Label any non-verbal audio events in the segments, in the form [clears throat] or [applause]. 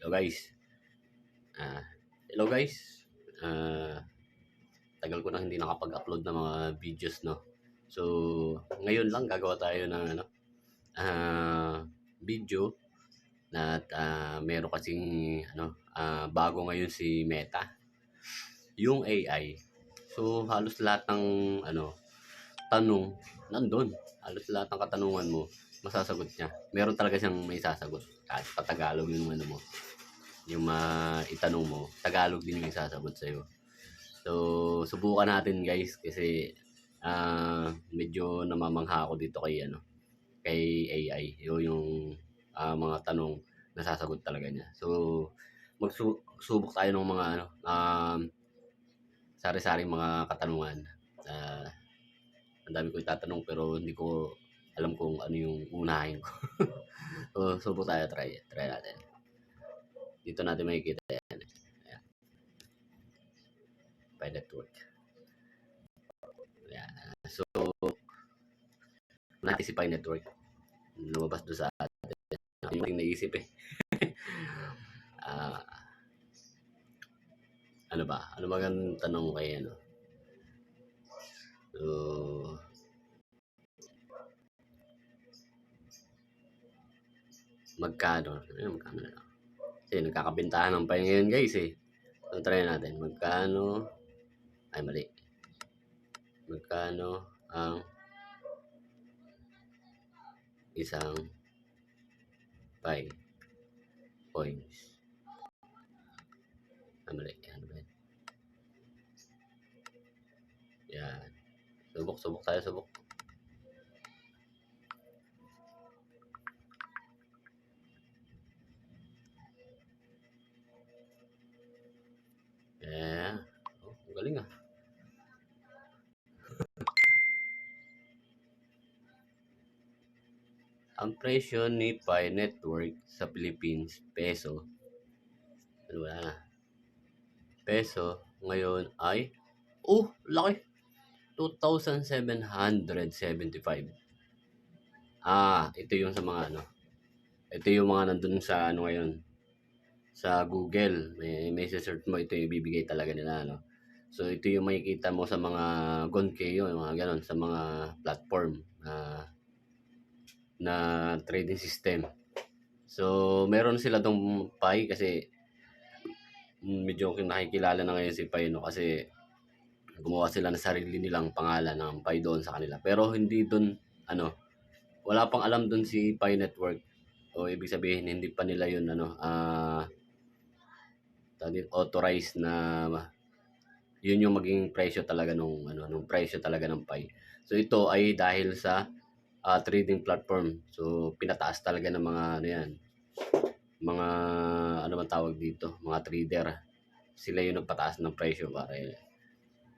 Hello guys. Ah, hello guys. Ah, tagal ko na hindi nakapag-upload ng mga videos no. So, ngayon lang gagawa tayo ng ano ah video na at ah, meron kasing ano ah, bago ngayon si Meta. Yung AI. So, halos lahat ng ano tanong nandun. Halos lahat ng katanungan mo masasagot niya. Meron talaga siyang may sasagot. Kahit patagalog yung ano mo yung maitanong mo, Tagalog din yung isasagot sa'yo. So, subukan natin guys kasi ah medyo namamangha ako dito kay ano kay AI yung, yung ah, mga tanong nasasagot talaga niya. So, magsubok tayo ng mga ano um, sari-saring mga katanungan. Ah, ang dami ko itatanong pero hindi ko alam kung ano yung unahin ko. [laughs] so, subok tayo, try, try natin. Dito natin makikita yan. Ayan. By network. Ayan. So, natin si Pi Network. Lumabas doon sa atin. Yung ating naisip eh. [laughs] Ah, ano ba? Ano ba ang tanong kay ano? So, magkano? Ano, magkano na lang? Kasi nagkakabintahan ng Pi ngayon guys eh. So, try natin. Magkano? Ay, mali. Magkano ang isang Pi coins? Ay, mali. Ano ba? Yan. Subok, subok tayo, subok. Yeah. Oh, galing ah. [laughs] Ang presyo ni Pi Network sa Philippines, peso. Ano wala na. Peso ngayon ay, oh, laki. 2,775. Ah, ito yung sa mga ano. Ito yung mga nandun sa ano ngayon. Sa Google. May, may search mo, ito yung ibibigay talaga nila. No? So, ito yung makikita mo sa mga Gonkeo, mga ganon, sa mga platform na na trading system. So, meron sila tong Pi kasi medyo nakikilala na ngayon si Pi no kasi gumawa sila ng sarili nilang pangalan ng Pi doon sa kanila. Pero hindi doon ano, wala pang alam doon si Pi Network. O ibig sabihin hindi pa nila 'yun ano, ah uh, authorized na yun yung maging presyo talaga nung ano nung presyo talaga ng Pi. So ito ay dahil sa uh, trading platform. So, pinataas talaga ng mga ano yan, mga ano man tawag dito, mga trader. Sila yung nagpataas ng presyo para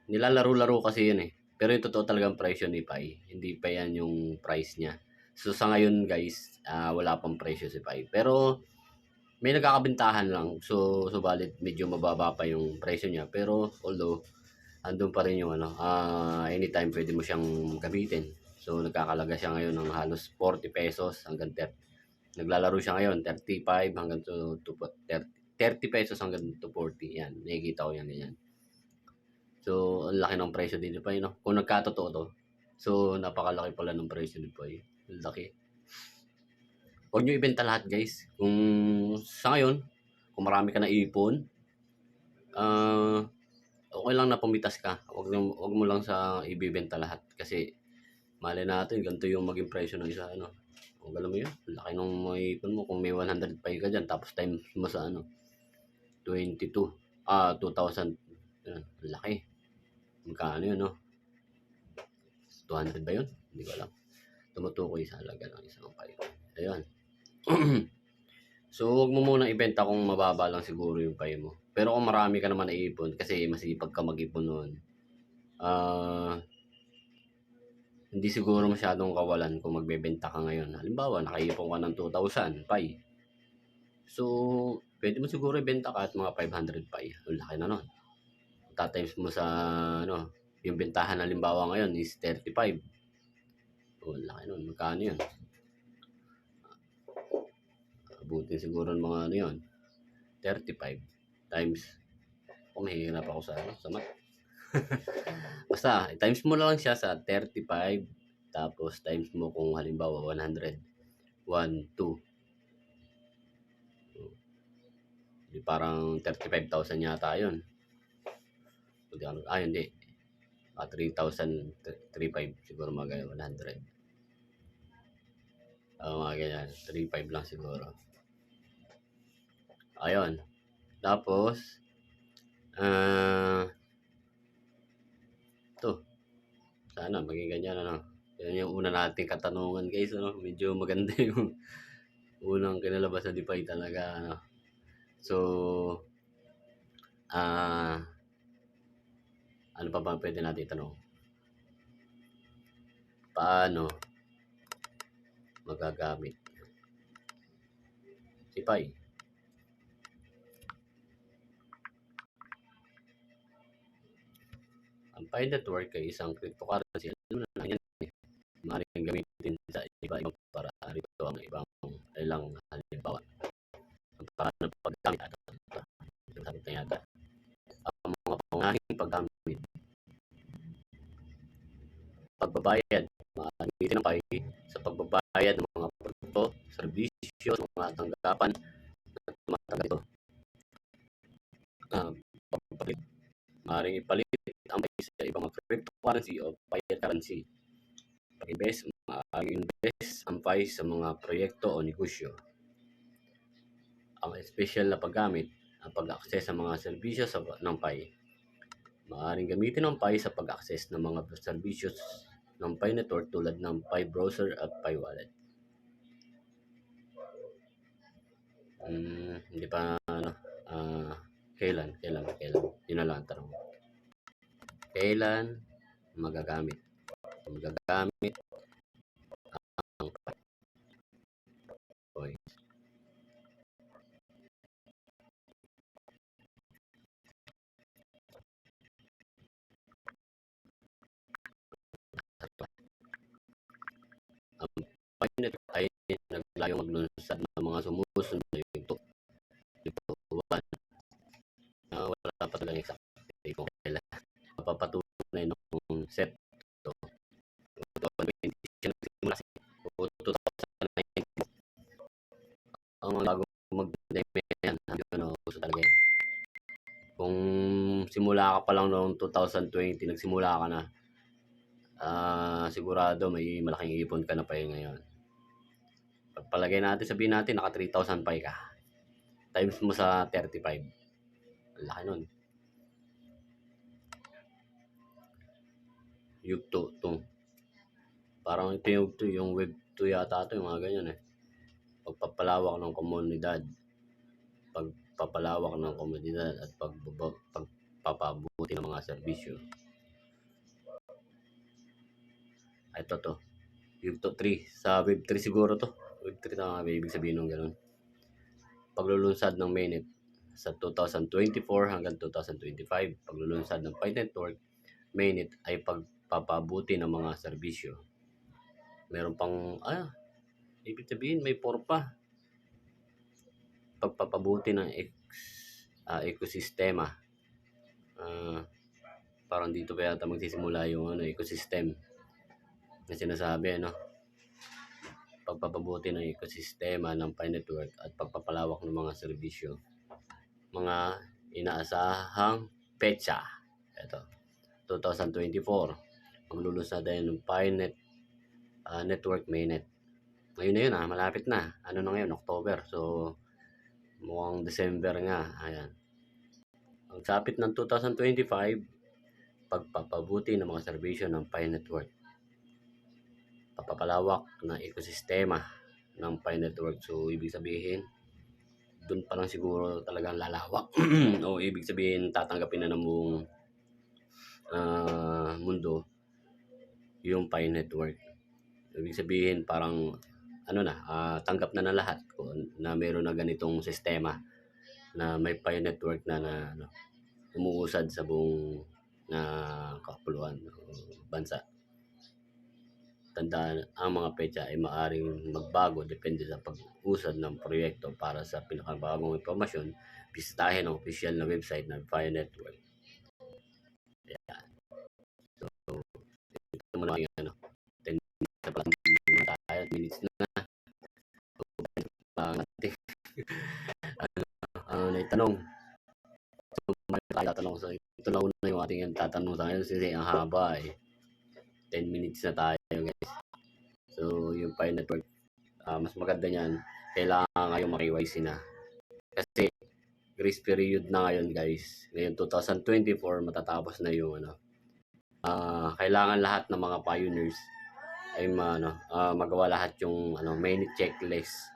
nilalaro-laro kasi yun eh. Pero yung totoo talagang presyo ni Pi, hindi pa yan yung price niya. So sa ngayon guys, uh, wala pang presyo si Pi. Pero may nagkakabintahan lang. So subalit medyo mababa pa yung presyo niya. Pero although andun pa rin yung ano, uh, anytime pwede mo siyang gamitin. So nagkakalaga siya ngayon ng halos 40 pesos hanggang 30. Naglalaro siya ngayon 35 hanggang to, to 30, 30 pesos hanggang to 40. Yan, nakikita ko yan ganyan. So ang laki ng presyo din pa no. Kung nagkatotoo to. So napakalaki pala ng presyo ni Poy. Ang laki. Huwag nyo ibenta lahat guys. Kung sa ngayon, kung marami ka na ipon, uh, okay lang na pumitas ka. Huwag, huwag mo lang sa ibibenta lahat. Kasi Mali natin, ganito yung maging presyo ng isa, ano. Kung alam mo yun, laki nung may ipon mo. Kung may 105 ka dyan, tapos times mo sa, ano, 22, ah, 2,000, yun, laki. Magkano yun, no? 200 ba yun? Hindi ko alam. Tumutukoy sa halaga ng isang kayo. Ayun. [clears throat] so, huwag mo muna ibenta kung mababa lang siguro yung pay mo. Pero kung marami ka naman naipon, kasi masipag ka mag-ipon noon, ah, uh, hindi siguro masyadong kawalan kung magbebenta ka ngayon. Halimbawa, nakaipon ka ng 2,000 pi. So, pwede mo siguro ibenta ka at mga 500 pi. Ang laki na nun. Tatimes mo sa, ano, yung bentahan halimbawa ngayon is 35. Oh, laki nun. Magkano yun? Abutin siguro ng mga ano yun. 35 times. Kung mahihirap ako sa, ano, sa math. [laughs] Basta, times mo lang siya sa 35. Tapos, times mo kung halimbawa 100. 1, 2. Di parang 35,000 yata yun. Ako, ah, hindi. Ah, 3,000, 3,500 siguro mga ganyan, 100. Ah, mga ganyan, 3,500 lang siguro. Ayun. Tapos, ah, to. Sana maging ganyan, ano. Yan yung una nating katanungan, guys, ano. Medyo maganda [laughs] yung unang kinalabas na Defy talaga, ano. So, ah, ano pa ba pwede natin itanong? Paano magagamit si Pi? Ang Pi Network ay isang cryptocurrency. Alam mo na lang yan. Maaaring gamitin sa iba-ibang paraan. Ito ang ibang ilang Uh, pagpapalit. Maaaring ipalit ang Pi sa ibang mga cryptocurrency o fiat currency. Pag-invest, maaaring invest ang Pi sa mga proyekto o negosyo. Ang special na paggamit, ang pag-access sa mga serbisyo sa, ng Pi. Maaaring gamitin ang Pi sa pag-access ng mga serbisyo ng Pi Network tulad ng Pi Browser at Pi Wallet. Hmm, hindi pa ano, ah, kailan, kailan, kailan. Yun na lang ang tanong. Kailan magagamit? Magagamit ang Pi coins. Ang ay naglayong maglunsad ng mga sumusunod Mapapatunay ng set to. 2020 siya nagsimula si o 2019. Ang mga bago mag-pandemic yan, ano na uso talaga yan. Kung simula ka pa lang noong 2020, nagsimula ka na, ah sigurado may malaking ipon ka na pa yun ngayon. Pagpalagay natin, sabihin natin, naka 3,000 pa ka. Times mo sa 35. Ang laki nun. Yugto, to. Parang ito yung, yung web 2 yata ito, yung mga ganyan eh. Pagpapalawak ng komunidad. Pagpapalawak ng komunidad at pagpapabuti ng mga serbisyo. Ito to. Yugto 3. Sa web 3 siguro to. Web 3 na nga ibig sabihin ng ganun. Paglulunsad ng mainnet sa 2024 hanggang 2025. Paglulunsad ng Pi Network mainnet ay pagpapabuti ng mga serbisyo. Meron pang, ah, ibig sabihin may 4 pa. Pagpapabuti ng ex, ah, ekosistema. Ah, parang dito pa yata magsisimula yung ano, ecosystem na sinasabi, ano? Pagpapabuti ng ekosistema ng Pi Network at pagpapalawak ng mga serbisyo. Mga inaasahang petsa. Ito, 2024. Maglulunsad din ng Pi Net, ah, Network Mainnet. Ngayon na yun, ah, malapit na. Ano na ngayon, October. So, mukhang December nga. Ayan. Ang sapit ng 2025, pagpapabuti ng mga serbisyo ng Pi Network papapalawak ng ekosistema ng Pi Network. So, ibig sabihin, doon pa lang siguro talagang lalawak. [clears throat] o ibig sabihin, tatanggapin na ng buong ah, mundo yung Pi Network. Ibig sabihin, parang ano na, ah, tanggap na na lahat na meron na ganitong sistema na may Pi Network na, na ano, umuusad sa buong na kapuluan o bansa. tandaan ang mga petsa ay maaring magbago depende sa pag-usad ng proyekto para sa pinakabagong impormasyon bisitahin ang official na website ng Fire Network. Ayan. Na yung ano, 10 minutes na pala na tayo, minutes na. So, pang natin. ano, ano na itanong. So, may tatanong sa ito na una yung ating tatanong ngayon kasi ang haba eh. 10 minutes na tayo guys. So, yung Fire Network, ah, mas maganda niyan, kailangan ngayon maki-YC na. Kasi, grace period na ngayon guys. Ngayon 2024 matatapos na yung ano. Ah, kailangan lahat ng mga pioneers ay ano, ah, magawa lahat yung ano, main checklist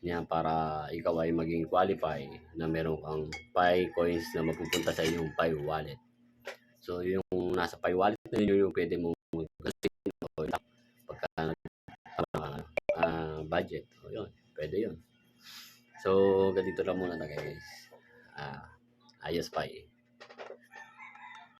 niya para ikaw ay maging qualify na meron kang Pi coins na mapupunta sa iyong Pi wallet. So yung nasa Pi wallet na yun yung pwede mong gamitin o pagka uh, uh, budget. O yun, pwede yun. So ganito lang muna na guys. Ah, ayos eh.